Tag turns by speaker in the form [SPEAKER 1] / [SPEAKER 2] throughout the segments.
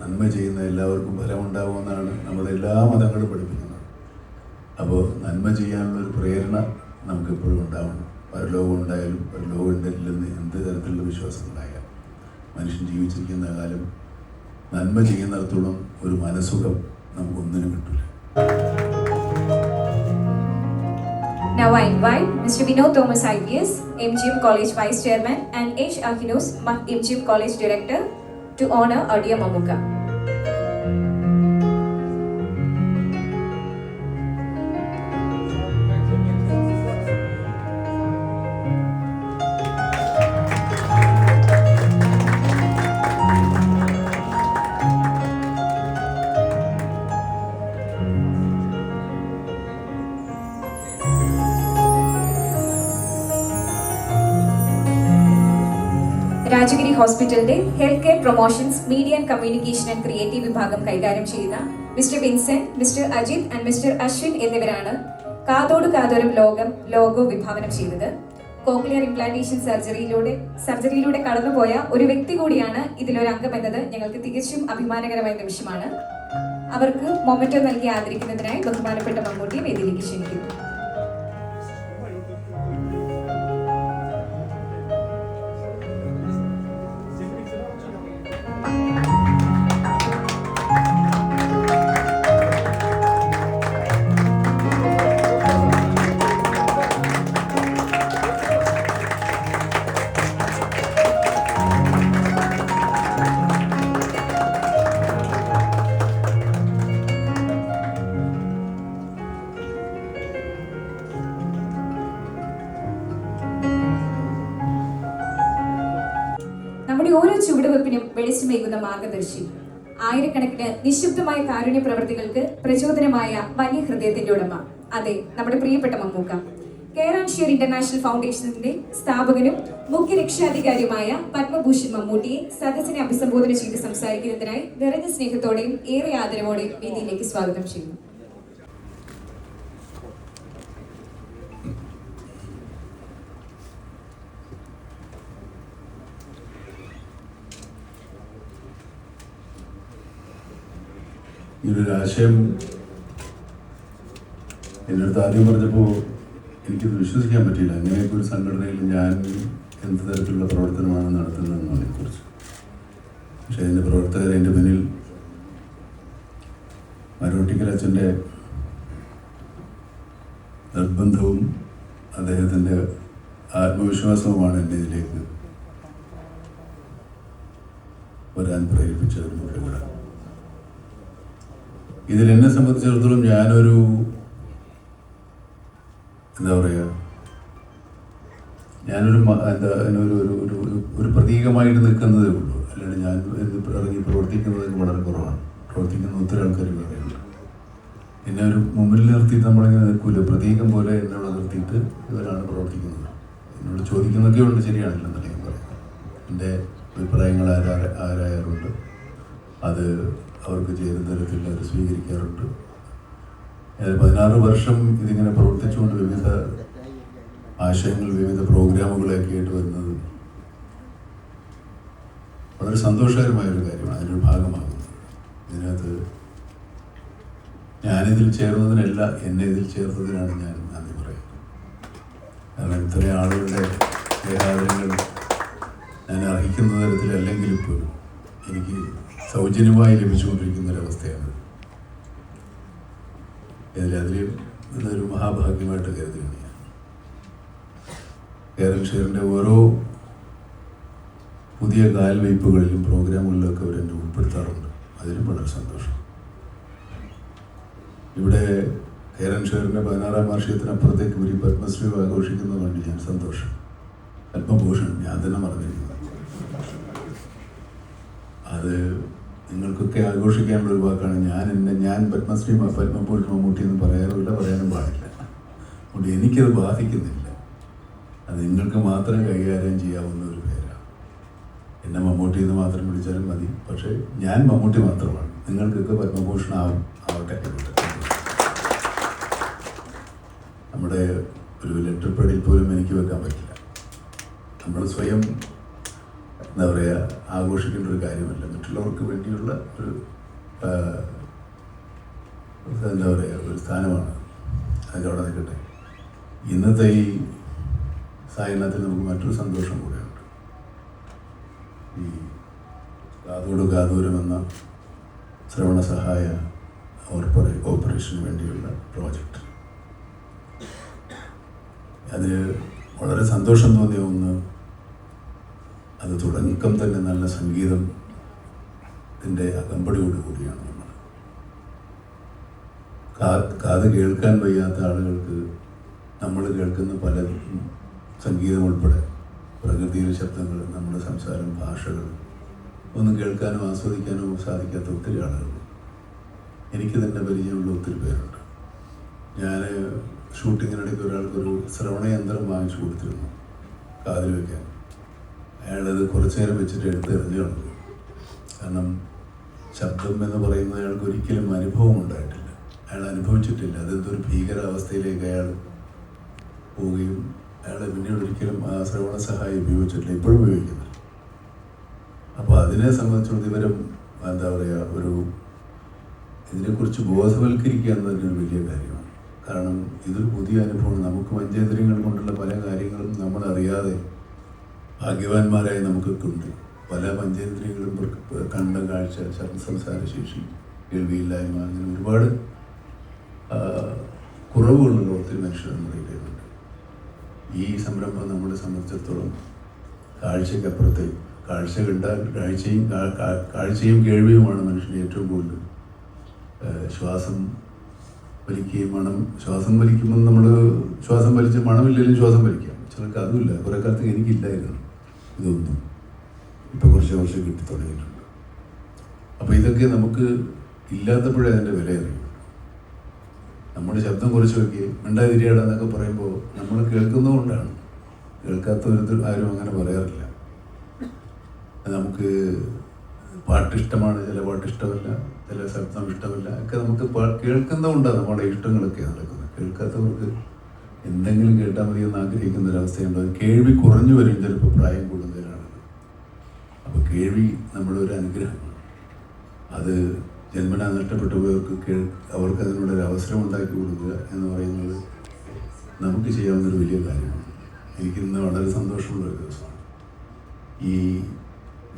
[SPEAKER 1] നന്മ ചെയ്യുന്ന എല്ലാവർക്കും ഫലമുണ്ടാവുമെന്നാണ് നമ്മുടെ എല്ലാ മതങ്ങളും പഠിപ്പിക്കുന്നത് അപ്പോൾ നന്മ ചെയ്യാനുള്ള ഒരു പ്രേരണ നമുക്ക് എപ്പോഴും ഉണ്ടാവണം പരലോകം ഉണ്ടായാലും പരലോകം ഉണ്ടല്ലെന്ന് എന്ത് തരത്തിലുള്ള വിശ്വാസം ഉണ്ടായാലും മനുഷ്യൻ ജീവിച്ചിരിക്കുന്ന കാലം നന്മ ചെയ്യുന്നിടത്തോളം ഒരു മനസ്സുഖം നമുക്കൊന്നിനും കിട്ടില്ല
[SPEAKER 2] Now I invite Mr. Vinod Thomas IPS, MGM College Vice Chairman, and H. Ahinos, MGM College Director, to honor Adia Mamuka. ഹോസ്പിറ്റലിന്റെ health care promotions media and communication and creative വിഭാഗം കൈകാര്യം ചെയ്യുന്ന mister Vincent mister Ajith and mister Ashwin എന്നിവരാണ് കാതോട് കാതോരം ലോകം logo വിഭാവനം ചെയ്തത്. കോക്ലിയർ ഇംപ്ലാന്റേഷൻ സർജറിയിലൂടെ സർജറിയിലൂടെ കടന്നുപോയ ഒരു വ്യക്തി കൂടിയാണ് ഇതിലൊരു അംഗമെന്നത് ഞങ്ങൾക്ക് തികച്ചും അഭിമാനകരമായ നിമിഷമാണ്. അവർക്ക് മൊമെറ്റോ നൽകി ആദരിക്കുന്നതിനായി ബഹുമാനപ്പെട്ട മമ്മൂട്ടിയെ വേദിയിലേക്ക് ക്ഷണിക്കുന്നു. ചുവടുവെപ്പിനും വെളിച്ചമേകുന്ന മാർഗദർശി. ആയിരക്കണക്കിന് നിശബ്ദമായ കാരുണ്യ പ്രവർത്തികൾക്ക് പ്രചോദനമായ വലിയ ഹൃദയത്തിന്റെ ഉടമ അതെ നമ്മുടെ പ്രിയപ്പെട്ട മമ്മൂക്ക. കേരള ഇന്റർനാഷണൽ ഫൗണ്ടേഷന്റെ സ്ഥാപകനും മുഖ്യ രക്ഷാധികാരിയുമായ പത്മഭൂഷൺ മമ്മൂട്ടിയെ സദസ്സിനെ അഭിസംബോധന ചെയ്ത് സംസാരിക്കുന്നതിനായി നിറഞ്ഞ സ്നേഹത്തോടെയും ഏറെ ആദരവോടെയും വേദിയിലേക്ക് സ്വാഗതം ചെയ്യുന്നു.
[SPEAKER 1] ഈ ഒരു ആശയം എന്റെ അടുത്ത് ആദ്യം പറഞ്ഞപ്പോൾ എനിക്കത് വിശ്വസിക്കാൻ പറ്റിയില്ല. അങ്ങനെയൊക്കെ ഒരു സംഘടനയിൽ ഞാൻ എന്ത് തരത്തിലുള്ള പ്രവർത്തനമാണ് നടത്തുന്നതെന്നതിനെ കുറിച്ച് പക്ഷേ അതിന്റെ പ്രവർത്തകർ എന്റെ മുന്നിൽ മരോട്ടിക്കൽ അച്ഛന്റെ നിർബന്ധവും അദ്ദേഹത്തിന്റെ ആത്മവിശ്വാസവുമാണ് എന്റെ ഇതിലേക്ക് വരാൻ പ്രേരിപ്പിച്ചത് മുഴുവൻ. ഇതിൽ എന്നെ സംബന്ധിച്ചിടത്തോളം ഞാനൊരു എന്താ പറയുക ഞാനൊരു എന്താ ഒരു ഒരു ഒരു പ്രതീകമായിട്ട് നിൽക്കുന്നതേ ഉള്ളൂ. അല്ലാണ്ട് ഞാൻ ഇറങ്ങി പ്രവർത്തിക്കുന്നത് വളരെ കുറവാണ്. പ്രവർത്തിക്കുന്ന ഒത്തിരി ആൾക്കാർ വേറെയുണ്ട് എന്നെ ഒരു മുമ്പിൽ നിർത്തിയിട്ട് നമ്മളിങ്ങനെ നിൽക്കൂല. പ്രതീകം പോലെ എന്നോട് നിർത്തിയിട്ട് ഇവരാണ് പ്രവർത്തിക്കുന്നത്. എന്നോട് ചോദിക്കുന്നൊക്കെ ഉണ്ട് ശരിയാണല്ലോ ഞാൻ പറയാം എന്റെ അഭിപ്രായങ്ങൾ ആരാ ആരായാറുണ്ട് അത് അവർക്ക് ചേരുന്ന തരത്തിൽ അത് സ്വീകരിക്കാറുണ്ട്. പതിനാറ് വർഷം ഇതിങ്ങനെ പ്രവർത്തിച്ചുകൊണ്ട് വിവിധ ആശയങ്ങൾ വിവിധ പ്രോഗ്രാമുകളൊക്കെ ആയിട്ട് വരുന്നത് വളരെ സന്തോഷകരമായ ഒരു കാര്യമാണ്. അതിനൊരു ഭാഗമാകുന്നത്. ഇതിനകത്ത് ഞാനിതിൽ ചേർന്നതിനല്ല എന്നെ ഇതിൽ ചേർത്തതിനാണ് ഞാൻ നന്ദി പറയുന്നത്. കാരണം ഇത്രയും ആളുകളുടെ ഏകാഗ്രങ്ങൾ ഞാൻ അർഹിക്കുന്ന തരത്തിലല്ലെങ്കിലും പോലും എനിക്ക് സൗജന്യമായി ലഭിച്ചുകൊണ്ടിരിക്കുന്ന ഒരവസ്ഥയാണ് അതിലും ഇതൊരു മഹാഭാഗ്യമായിട്ട് കരുതുകയാണ് കേരള ഷെയറിന്റെ ഓരോ പുതിയ കാൽവയ്പ്പുകളിലും പ്രോഗ്രാമുകളിലൊക്കെ അവരെന്നെ ഉൾപ്പെടുത്താറുണ്ട്. അതിലും വളരെ സന്തോഷം. ഇവിടെ കേരൻ ഷെയറിന്റെ പതിനാറാം വാർഷികത്തിനപ്പുറത്തേക്ക് ഒരു പത്മശ്രീ ആഘോഷിക്കുന്നത് കണ്ട് ഞാൻ സന്തോഷം. പത്മഭൂഷൺ ഞാൻ തന്നെ മറന്നിരിക്കുന്നു. അത് നിങ്ങൾക്കൊക്കെ ആഘോഷിക്കാനുള്ള ഒരു വാക്കാണ് ഞാൻ എന്നെ ഞാൻ പത്മശ്രീ പത്മഭൂഷൺ മമ്മൂട്ടി എന്ന് പറയാറുമില്ല പറയാനും പാടില്ല. അതുകൊണ്ട് എനിക്കത് ബാധിക്കുന്നില്ല. അത് നിങ്ങൾക്ക് മാത്രം കൈകാര്യം ചെയ്യാവുന്ന ഒരു പേരാണ്. എന്നെ മമ്മൂട്ടി എന്ന് മാത്രം വിളിച്ചാലും മതി. പക്ഷേ ഞാൻ മമ്മൂട്ടി മാത്രമാണ്. നിങ്ങൾക്കൊക്കെ പത്മഭൂഷൺ ആവും ആവട്ടെ. നമ്മുടെ ഒരു ലെറ്റർ പേഡിൽ പോലും എനിക്ക് വെക്കാൻ പറ്റില്ല. നമ്മൾ സ്വയം എന്താ പറയുക ആഘോഷിക്കേണ്ട ഒരു കാര്യമല്ല. മറ്റുള്ളവർക്ക് വേണ്ടിയുള്ള ഒരു എന്താ പറയുക ഒരു സ്ഥാനമാണ് അതൊക്കെ അവിടെ നിൽക്കട്ടെ. ഇന്നത്തെ ഈ സായനത്തിൽ നമുക്ക് മറ്റൊരു സന്തോഷം കൂടെയുണ്ട്. ഈ കാതോട് കാതൂരം എന്ന ശ്രവണ സഹായ ഓർപ്പറേ- ഓപ്പറേഷന് വേണ്ടിയുള്ള പ്രോജക്റ്റ്. അതിൽ വളരെ സന്തോഷം തോന്നിയ ഒന്ന് അത് തുടക്കം തന്നെ നല്ല സംഗീതം ത്തിന്റെ അകമ്പടിയോട് കൂടിയാണ് നമ്മൾ. കാത് കേൾക്കാൻ വയ്യാത്ത ആളുകൾക്ക് നമ്മൾ കേൾക്കുന്ന പല സംഗീതം ഉൾപ്പെടെ പ്രകൃതിയിലെ ശബ്ദങ്ങൾ നമ്മുടെ സംസാരം ഭാഷകൾ ഒന്നും കേൾക്കാനോ ആസ്വദിക്കാനോ സാധിക്കാത്ത ഒത്തിരി ആളുകൾ. എനിക്ക് തന്നെ പരിചയമുള്ള ഒത്തിരി പേരുണ്ട്. ഞാൻ ഷൂട്ടിങ്ങിനിടയ്ക്ക് ഒരാൾക്കൊരു ശ്രവണയന്ത്രം വാങ്ങിച്ചു കൊടുത്തിരുന്നു കാതിൽ വയ്ക്കാൻ അയാളത് കുറച്ചു നേരം വെച്ചിട്ട് എടുത്തെറിഞ്ഞു കൊണ്ടു കാരണം ശബ്ദം എന്ന് പറയുന്നത് അയാൾക്ക് ഒരിക്കലും അനുഭവം ഉണ്ടായിട്ടില്ല. അയാൾ അനുഭവിച്ചിട്ടില്ല. അതെന്തൊരു ഭീകരാവസ്ഥയിലേക്ക് അയാൾ പോവുകയും അയാളെ പിന്നീട് ഒരിക്കലും ആ ശ്രവണ സഹായം ഉപയോഗിച്ചിട്ടില്ല. ഇപ്പോഴും ഉപയോഗിക്കുന്നില്ല. അപ്പോൾ അതിനെ സംബന്ധിച്ചിടത്തോളം ഇവരും എന്താ പറയുക ഒരു ഇതിനെക്കുറിച്ച് ബോധവൽക്കരിക്കുക എന്നതൊരു വലിയ കാര്യമാണ്. കാരണം ഇതൊരു പുതിയ അനുഭവമാണ്. നമുക്ക് പഞ്ചേന്ദ്രിയങ്ങൾ കൊണ്ടുള്ള പല കാര്യങ്ങളും നമ്മൾ അറിയാതെ ഭാഗ്യവാന്മാരായി നമുക്കൊക്കെ ഉണ്ട് പല പഞ്ചേന്ദ്രിയങ്ങളും കണ്ട കാഴ്ച ശബ്ദ സംസാര ശേഷി കേൾവിയില്ലായ്മ അങ്ങനെ ഒരുപാട് കുറവുകളുള്ള ഒത്തിരി മനുഷ്യർ നമ്മുടെ ഇടയിലുണ്ട്. ഈ സംരംഭം നമ്മളെ സംബന്ധിച്ചിടത്തോളം കാഴ്ചയ്ക്കപ്പുറത്തെ കാഴ്ച കണ്ടാൽ കാഴ്ചയും കാഴ്ചയും കേൾവിയുമാണ് മനുഷ്യന് ഏറ്റവും കൂടുതൽ ശ്വാസം വലിക്കുകയും മണം ശ്വാസം വലിക്കുമ്പോൾ നമ്മൾ ശ്വാസം വലിച്ച് മണമില്ലെങ്കിലും ശ്വാസം വലിക്കാം. ചിലർക്ക് അതുമില്ല. കുറേ കാലത്ത് എനിക്കില്ലായിരുന്നു ഇതൊന്നും. ഇപ്പോൾ കുറച്ച് വർഷം കിട്ടി തുടങ്ങിയിട്ടുണ്ട്. അപ്പോൾ ഇതൊക്കെ നമുക്ക് ഇല്ലാത്തപ്പോഴേ അതിന്റെ വില അറിയും. നമ്മുടെ ശബ്ദം കുറച്ച് നോക്കി മിണ്ടാതിരിയാട എന്നൊക്കെ പറയുമ്പോൾ നമ്മൾ കേൾക്കുന്നതുകൊണ്ടാണ്. കേൾക്കാത്തവരത്തിൽ ആരും അങ്ങനെ പറയാറില്ല. നമുക്ക് പാട്ട് ഇഷ്ടമാണ് ചില പാട്ട് ഇഷ്ടമല്ല ചില ശബ്ദം ഇഷ്ടമല്ല ഒക്കെ നമുക്ക് കേൾക്കുന്നതുകൊണ്ടാണ് നമ്മുടെ ഇഷ്ടങ്ങളൊക്കെ നടക്കുന്നത്. കേൾക്കാത്തവർക്ക് എന്തെങ്കിലും കേട്ടാൽ മതി എന്ന് ആഗ്രഹിക്കുന്ന ഒരവസ്ഥയുണ്ട് കേൾവി കുറഞ്ഞു വരും ചിലപ്പോൾ പ്രായം കൂടുന്നതിനാണ് അപ്പോൾ കേൾവി നമ്മുടെ ഒരു അനുഗ്രഹമാണ്. അത് ജന്മനാ നഷ്ടപ്പെട്ടു പോയവർക്ക് കേൾ അവർക്ക് അതിനുള്ളൊരു അവസരം ഉണ്ടാക്കി കൊടുക്കുക എന്ന് പറയുന്നത് നമുക്ക് ചെയ്യാവുന്നൊരു വലിയ കാര്യമാണ്. എനിക്ക് ഇന്ന് വളരെ സന്തോഷമുള്ള ഒരു ദിവസമാണ്. ഈ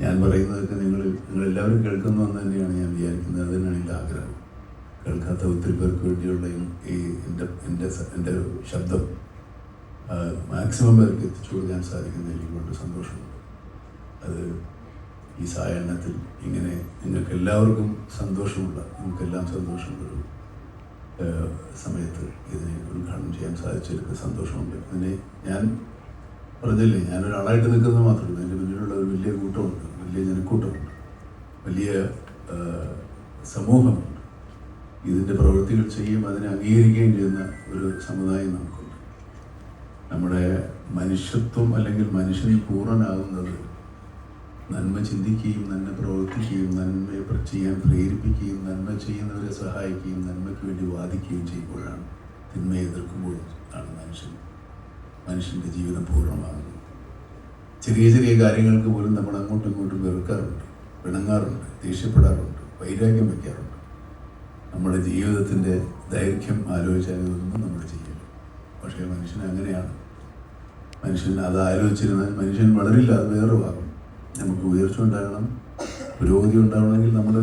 [SPEAKER 1] ഞാൻ പറയുന്നതൊക്കെ നിങ്ങൾ നിങ്ങളെല്ലാവരും കേൾക്കുന്നു എന്ന് തന്നെയാണ് ഞാൻ വിചാരിക്കുന്നത്. അത് തന്നെയാണ് എന്റെ ആഗ്രഹം. കേൾക്കാത്ത ഒത്തിരി പേർക്ക് വേണ്ടിയുള്ള ഈ- എന്റെ എന്റെ എന്റെ ശബ്ദം മാക്സിമം പേർക്ക് എത്തിച്ചു കൊടുക്കാൻ സാധിക്കുന്ന എനിക്ക് കൊണ്ട് സന്തോഷമുണ്ട്. അത് ഈ സായാഹ്നത്തിൽ ഇങ്ങനെ നിങ്ങൾക്ക് എല്ലാവർക്കും സന്തോഷമുള്ള നമുക്കെല്ലാം സന്തോഷമുള്ള ഒരു സമയത്ത് ഇതിനെ ഉദ്ഘാടനം ചെയ്യാൻ സാധിച്ചവർക്ക് സന്തോഷമുണ്ട്. ഇതിനെ ഞാൻ പറഞ്ഞില്ലേ ഞാനൊരാളായിട്ട് നിൽക്കുന്നത് മാത്രമല്ല എന്റെ മുന്നിലുള്ള ഒരു വലിയ കൂട്ടമുണ്ട് വലിയ ജനക്കൂട്ടമുണ്ട്. വലിയ സമൂഹം ഇതിന്റെ പ്രവൃത്തികൾ ചെയ്യും അതിനെ അംഗീകരിക്കുകയും ചെയ്യുന്ന ഒരു സമുദായം നമുക്കുണ്ട്. നമ്മുടെ മനുഷ്യത്വം അല്ലെങ്കിൽ മനുഷ്യനിൽ പൂർണനാകുന്നത് നന്മ ചിന്തിക്കുകയും നന്മ പ്രവർത്തിക്കുകയും നന്മയെ ചെയ്യാൻ പ്രേരിപ്പിക്കുകയും നന്മ ചെയ്യുന്നവരെ സഹായിക്കുകയും നന്മയ്ക്ക് വേണ്ടി വാദിക്കുകയും ചെയ്യുമ്പോഴാണ് തിന്മയെ എതിർക്കുമ്പോൾ ആണ് മനുഷ്യൻ മനുഷ്യന്റെ ജീവിതം പൂർണമാകുന്നത്. ചെറിയ ചെറിയ കാര്യങ്ങൾക്ക് പോലും നമ്മൾ അങ്ങോട്ടും ഇങ്ങോട്ടും വെറുക്കാറുണ്ട് പിണങ്ങാറുണ്ട് ദേഷ്യപ്പെടാറുണ്ട് വൈരാഗ്യം വയ്ക്കാറുണ്ട്. നമ്മുടെ ജീവിതത്തിന്റെ ദൈർഘ്യം ആലോചിച്ചാലൊന്നും നമ്മൾ ചെയ്യില്ല. പക്ഷേ മനുഷ്യൻ അങ്ങനെയാണ്. മനുഷ്യൻ അത് ആലോചിച്ചിരുന്നാൽ മനുഷ്യൻ വളരില്ല അത് വേറെ ഭാഗം. നമുക്ക് ഉയർച്ച ഉണ്ടാകണം പുരോഗതി ഉണ്ടാവണമെങ്കിൽ നമ്മൾ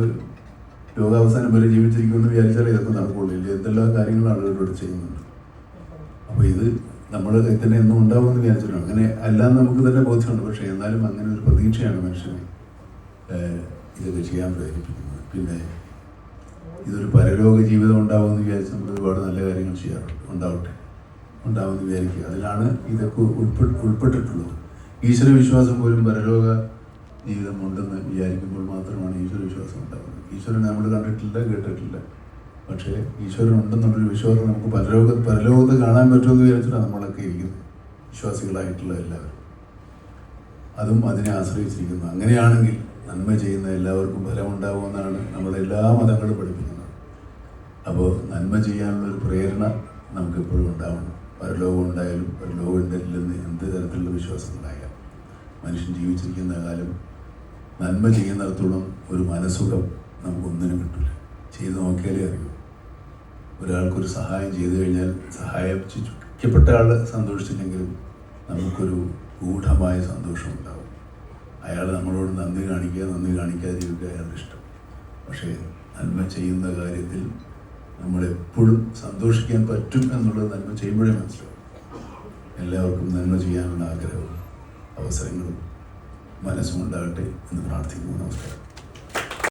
[SPEAKER 1] രോഗാവസാനം വരെ ജീവിച്ചിരിക്കുമെന്ന് വിചാരിച്ചാലേ ഇതൊക്കെ ഇല്ല എന്തെല്ലാം കാര്യങ്ങളാണ് ആളുകളോട് ചെയ്യുന്നുണ്ട് അപ്പോൾ ഇത് നമ്മുടെ കയ്യിൽ തന്നെ എന്നും ഉണ്ടാവുമെന്ന് വിചാരിച്ചിട്ടുണ്ട്. അങ്ങനെ എല്ലാം നമുക്ക് തന്നെ ബോധ്യമുണ്ട്. പക്ഷേ എന്നാലും അങ്ങനെ ഒരു പ്രതീക്ഷയാണ് മനുഷ്യനെ ഇതൊക്കെ ചെയ്യാൻ പ്രേരിപ്പിക്കുന്നത്. പിന്നെ ഇതൊരു പരലോക ജീവിതം ഉണ്ടാവുമെന്ന് വിചാരിച്ച് നമ്മൾ ഒരുപാട് നല്ല കാര്യങ്ങൾ ചെയ്യാറുണ്ട്. ഉണ്ടാവട്ടെ. ഉണ്ടാവുമെന്ന് വിചാരിക്കുക. അതിലാണ് ഇതൊക്കെ ഉൾപ്പെ ഉൾപ്പെട്ടിട്ടുള്ളത്. ഈശ്വര വിശ്വാസം പോലും പരലോക ജീവിതം ഉണ്ടെന്ന് വിചാരിക്കുമ്പോൾ മാത്രമാണ് ഈശ്വര വിശ്വാസം ഉണ്ടാകുന്നത് ഈശ്വരനെ നമ്മൾ കണ്ടിട്ടില്ല കേട്ടിട്ടില്ല. പക്ഷേ ഈശ്വരൻ ഉണ്ടെന്നുള്ളൊരു വിശ്വാസം നമുക്ക് പരലോക പരലോകത്ത് കാണാൻ പറ്റുമെന്ന് വിചാരിച്ചിട്ടാണ് നമ്മളൊക്കെ ഇരിക്കുന്നത്. വിശ്വാസികളായിട്ടുള്ള എല്ലാവരും. അതും അതിനെ ആശ്രയിച്ചിരിക്കുന്നു. അങ്ങനെയാണെങ്കിൽ നന്മ ചെയ്യുന്ന എല്ലാവർക്കും ഫലമുണ്ടാകുമെന്നാണ് നമ്മുടെ എല്ലാ മതങ്ങളും പഠിപ്പിക്കുന്നത്. അപ്പോൾ നന്മ ചെയ്യാനുള്ള ഒരു പ്രേരണ നമുക്ക് എപ്പോഴും ഉണ്ടാവണം. പരലോകം ഉണ്ടായാലും പരലോകം ഉണ്ടല്ലെന്ന് എന്ത് തരത്തിലുള്ള വിശ്വാസം ഉണ്ടായാലും. മനുഷ്യൻ ജീവിച്ചിരിക്കുന്ന കാലം നന്മ ചെയ്യുന്നിടത്തോളം ഒരു മനസ്സുഖം നമുക്കൊന്നിനും കിട്ടില്ല ചെയ്ത് നോക്കിയാലേ അറിയൂ. ഒരാൾക്കൊരു സഹായം ചെയ്തു കഴിഞ്ഞാൽ സഹായം സഹായിക്കപ്പെട്ട ആൾ സന്തോഷിച്ചില്ലെങ്കിലും നമുക്കൊരു ഗൂഢമായ സന്തോഷം ഉണ്ടാവും അയാൾ നമ്മളോട് നന്ദി കാണിക്കുക നന്ദി കാണിക്കാതിരിക്കുക അയാളുടെ ഇഷ്ടം. പക്ഷേ നന്മ ചെയ്യുന്ന കാര്യത്തിൽ നമ്മളെപ്പോഴും സന്തോഷിക്കാൻ പറ്റും എന്നുള്ളത് നന്മ ചെയ്യുമ്പോഴേ മനസ്സിലാവും. എല്ലാവർക്കും നന്മ ചെയ്യാനുള്ള ആഗ്രഹവും അവസരങ്ങളും മനസ്സുമുണ്ടാകട്ടെ എന്ന് പ്രാർത്ഥിക്കുന്നു. നമസ്കാരം.